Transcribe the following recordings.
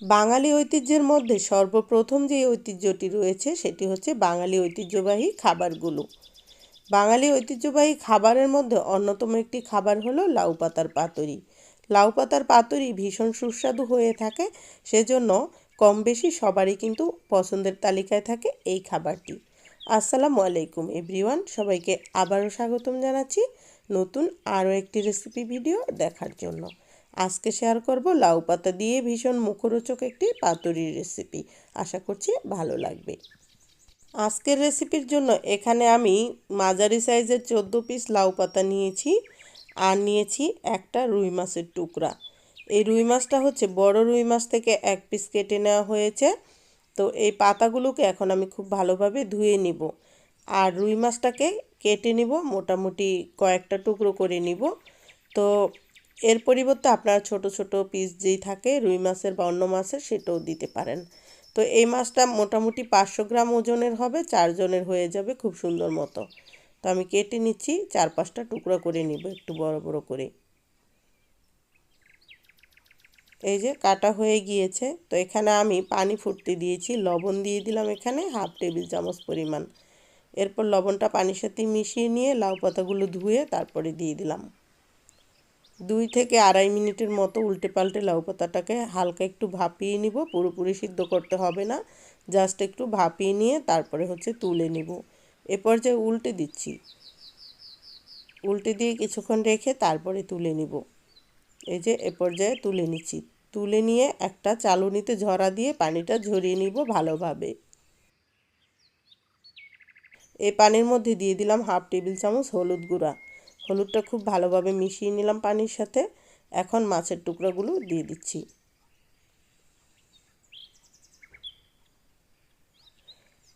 বাঙালি ঐতিহ্যের মধ্যে সর্বপ্রথম যে ঐতিহ্যটি রয়েছে সেটি হচ্ছে বাঙালি ঐতিহ্যবাহী খাবারগুলো। বাঙালি ঐতিহ্যবাহী খাবারের মধ্যে অন্যতম একটি খাবার হলো লাউ পাতার পাতুরি। লাউ পাতার পাতুরি ভীষণ সুস্বাদু হয়ে থাকে, সেজন্য কম বেশি সবারই কিন্তু পছন্দের তালিকায় থাকে এই খাবারটি। আসসালামু আলাইকুম এভরিওয়ান, সবাইকে আবারও স্বাগতম জানাচ্ছি নতুন আরও একটি রেসিপি ভিডিও দেখার জন্য। আজকে শেয়ার করব লাউ পাতা দিয়ে ভীষণ মুখরোচক একটি পাতুরির রেসিপি আশা করছি ভালো লাগবে। আজকের রেসিপির জন্য এখানে আমি মাঝারি সাইজের চোদ্দ পিস লাউ পাতা নিয়েছি আর নিয়েছি একটা রুই মাছের টুকরা। এই রুই মাছটা হচ্ছে বড় রুই মাছ থেকে এক পিস কেটে নেওয়া হয়েছে। তো এই পাতাগুলোকে এখন আমি খুব ভালোভাবে ধুয়ে নিব। আর রুই মাছটাকে কেটে নিব, মোটামুটি কয়েকটা টুকরো করে নিব। তো এর পরিবর্তে আপনারা ছোট ছোট পিস যেই থাকে, রুই মাছের বা অন্য মাছের, সেটাও দিতে পারেন। তো এই মাছটা মোটামুটি পাঁচশো গ্রাম ওজনের হবে চারজনের হয়ে যাবে খুব সুন্দর মতো। তো আমি কেটে নিচ্ছি, চার পাঁচটা টুকরো করে নিব, একটু বড় বড় করে। এই যে কাটা হয়ে গিয়েছে, তো এখানে আমি পানি ফুটতে দিয়েছি, লবণ দিয়ে দিলাম এখানে হাফ টেবিল চামচ পরিমাণ। এরপর লবণটা পানির সাথে মিশিয়ে নিয়ে লাউ পাতাগুলো ধুয়ে তারপরে দিয়ে দিলাম। দুই থেকে আড়াই মিনিটের মতো উল্টে পাল্টে লাউ পাতাটাকে হালকা একটু ভাপিয়ে নিব, পুরোপুরি সিদ্ধ করতে হবে না। জাস্ট একটু ভাপিয়ে নিয়ে তারপরে হচ্ছে তুলে নিব। এ পর্যায়ে উল্টে দিচ্ছি। উল্টে দিয়ে কিছুক্ষণ রেখে তারপরে তুলে নিব। এই যে এ পর্যায়ে তুলে নিচ্ছি। তুলে নিয়ে একটা চালুনিতে ঝরা দিয়ে পানিটা ঝরিয়ে নিব ভালোভাবে। এই পানির মধ্যে দিয়ে দিলাম হাফ টেবিল চামচ হলুদ গুঁড়া। হলুদটা খুব ভালোভাবে মিশিয়ে নিলাম পানির সাথে। এখন মাছের টুকরাগুলো দিয়ে দিচ্ছি।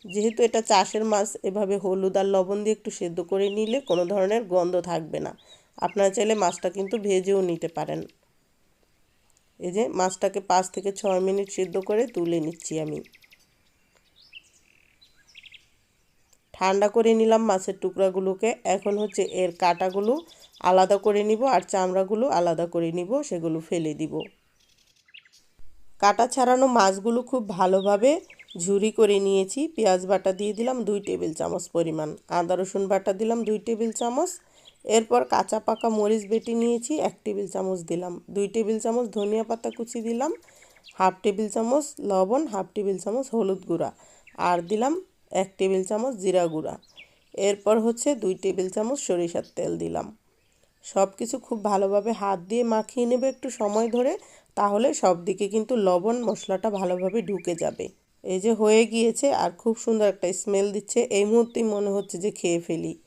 যেহেতু এটা চাষের মাছ, এভাবে হলুদ আর লবণ দিয়ে একটু সেদ্ধ করে নিলে কোনো ধরনের গন্ধ থাকবে না। আপনারা চাইলে মাছটা কিন্তু ভেজেও নিতে পারেন। এই যে মাছটাকে পাঁচ থেকে ছয় মিনিট সেদ্ধ করে তুলে নিচ্ছি আমি। ঠান্ডা করে নিলাম মাছের টুকরাগুলোকে। এখন হচ্ছে এর কাটাগুলো আলাদা করে নিব আর চামড়াগুলো আলাদা করে নিব, সেগুলো ফেলে দিব। কাটা ছাড়ানো মাছগুলো খুব ভালোভাবে ঝুরি করে নিয়েছি। পেঁয়াজ বাটা দিয়ে দিলাম দুই টেবিল চামচ পরিমাণ। আদা রসুন বাটা দিলাম দুই টেবিল চামচ। এরপর কাঁচা পাকা মরিচ বেটে নিয়েছি, এক টেবিল চামচ দিলাম। দুই টেবিল চামচ ধনিয়া পাতা কুচি দিলাম, হাফ টেবিল চামচ লবণ, হাফ টেবিল চামচ হলুদ গুঁড়া। আর দিলাম এক টেবিল চামচ জিরা গুঁড়া। এরপর হচ্ছে দুই টেবিল চামচ সরিষার তেল দিলাম। সব কিছু খুব ভালোভাবে হাত দিয়ে মাখিয়ে নেবে একটু সময় ধরে, তাহলে সব দিকে কিন্তু লবণ মশলাটা ভালোভাবে ঢুকে যাবে। এই যে হয়ে গিয়েছে আর খুব সুন্দর একটা স্মেল দিচ্ছে, এই মুহূর্তেই মনে হচ্ছে যে খেয়ে ফেলি।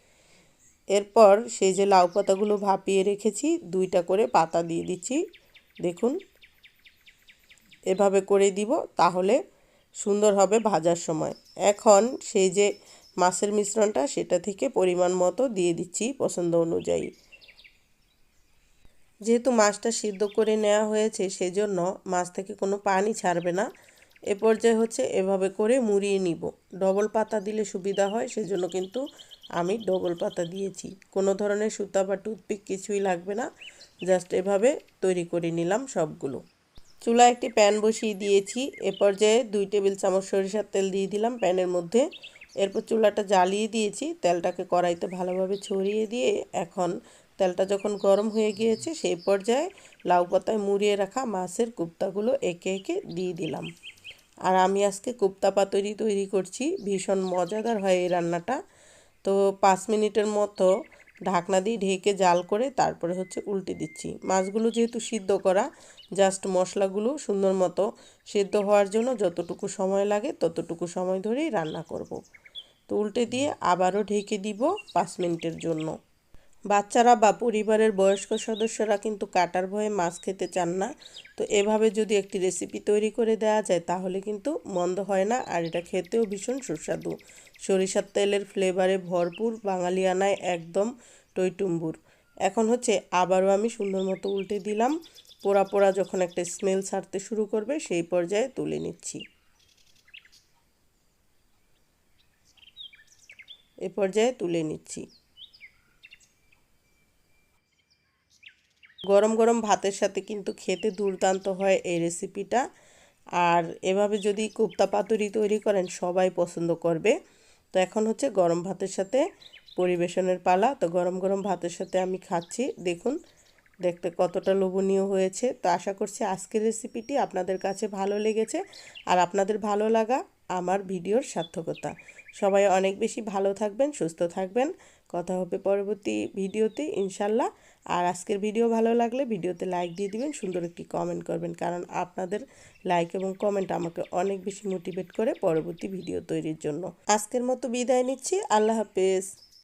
এরপর সেই যে লাউ পাতাগুলো ভাপিয়ে রেখেছি, দুইটা করে পাতা দিয়ে দিচ্ছি। দেখুন, এভাবে করে দিব, তাহলে সুন্দর হবে ভাজার সময়। এখন সেই যে মাছের মিশ্রণটা, সেটা থেকে পরিমাণ মতো দিয়ে দিচ্ছি পছন্দ অনুযায়ী। যেহেতু মাছটা সিদ্ধ করে নেওয়া হয়েছে, সেজন্য মাছ থেকে কোনো পানি ছাড়বে না। এ পর্যায়ে হচ্ছে এভাবে করে মুড়িয়ে নিব। ডবল পাতা দিলে সুবিধা হয়, সেজন্য কিন্তু আমি ডবল পাতা দিয়েছি। কোনো ধরনের সুতা বা টুথপিক কিছুই লাগবে না, জাস্ট এভাবে তৈরি করে নিলাম সবগুলো। চুলা একটি প্যান বসিয়ে দিয়েছি। এ পর্যায়ে দুই টেবিল চামচ সরিষার তেল দিয়ে দিলাম প্যানের মধ্যে। এরপর চুলাটা জ্বালিয়ে দিয়েছি। তেলটাকে কড়াইতে ভালোভাবে ছড়িয়ে দিয়ে এখন তেলটা যখন গরম হয়ে গিয়েছে, সেই পর্যায়ে লাউ পাতায় মুড়িয়ে রাখা মাছের কুপ্তাগুলো একে একে দিয়ে দিলাম। আর আমি আজকে কুপ্তা পাতুরি তৈরি করছি। ভীষণ মজাদার হয় এই রান্নাটা। তো পাঁচ মিনিটের মতো ঢাকনা দিয়ে ঢেকে জাল করে তারপরে হচ্ছে উল্টে দিচ্ছি মাছগুলো যেহেতু সিদ্ধ করা জাস্ট মশলাগুলো সুন্দর মতো সেদ্ধ হওয়ার জন্য যতটুকু সময় লাগে ততটুকু সময় ধরেই রান্না করব। তো উল্টে দিয়ে আবারও ঢেকে দিব পাঁচ মিনিটের জন্য বাচ্চারা বা পরিবারের বয়স্ক সদস্যরা কিন্তু কাটার ভয়ে মাছ খেতে চান না। তো এভাবে যদি একটি রেসিপি তৈরি করে দেওয়া যায়, তাহলে কিন্তু মন্দ হয় না। আর এটা খেতেও ভীষণ সুস্বাদু। সরিষার তেলের ফ্লেভারে ভরপুর বাঙালিয়ানায় একদম টইটুম্বুর। এখন হচ্ছে আবারও আমি সুন্দর মতো উল্টে দিলাম। পোড়া পোড়া যখন একটা স্মেল ছাড়তে শুরু করবে, সেই পর্যায়ে তুলে নিচ্ছি। এ পর্যায়ে তুলে নিচ্ছি। গরম গরম ভাতের সাথে কিন্তু খেতে দুর্দান্ত হয় এই রেসিপিটা আর এভাবে যদি কোপ্তা পাতুরি তৈরি করেন, সবাই পছন্দ করবে। তো এখন হচ্ছে গরম ভাতের সাথে পরিবেশনের পালা। তো গরম গরম ভাতের সাথে আমি খাচ্ছি। দেখুন, দেখতে কতটা লোভনীয় হয়েছে। তো আশা করছি আজকের রেসিপিটি আপনাদের কাছে ভালো লেগেছে আর আপনাদের ভালো লাগা আমার ভিডিওর সার্থকতা। সবাই অনেক বেশি ভালো থাকবেন, সুস্থ থাকবেন। কথা হবে পরবর্তী ভিডিওতে, ইনশাল্লাহ। আর আজকের ভিডিও ভালো লাগলে ভিডিওতে লাইক দিয়ে দিবেন, সুন্দর একটি কমেন্ট করবেন। কারণ আপনাদের লাইক এবং কমেন্ট আমাকে অনেক বেশি মোটিভেট করে পরবর্তী ভিডিও তৈরির জন্য। আজকের মতো বিদায় নিচ্ছি। আল্লাহ হাফেজ।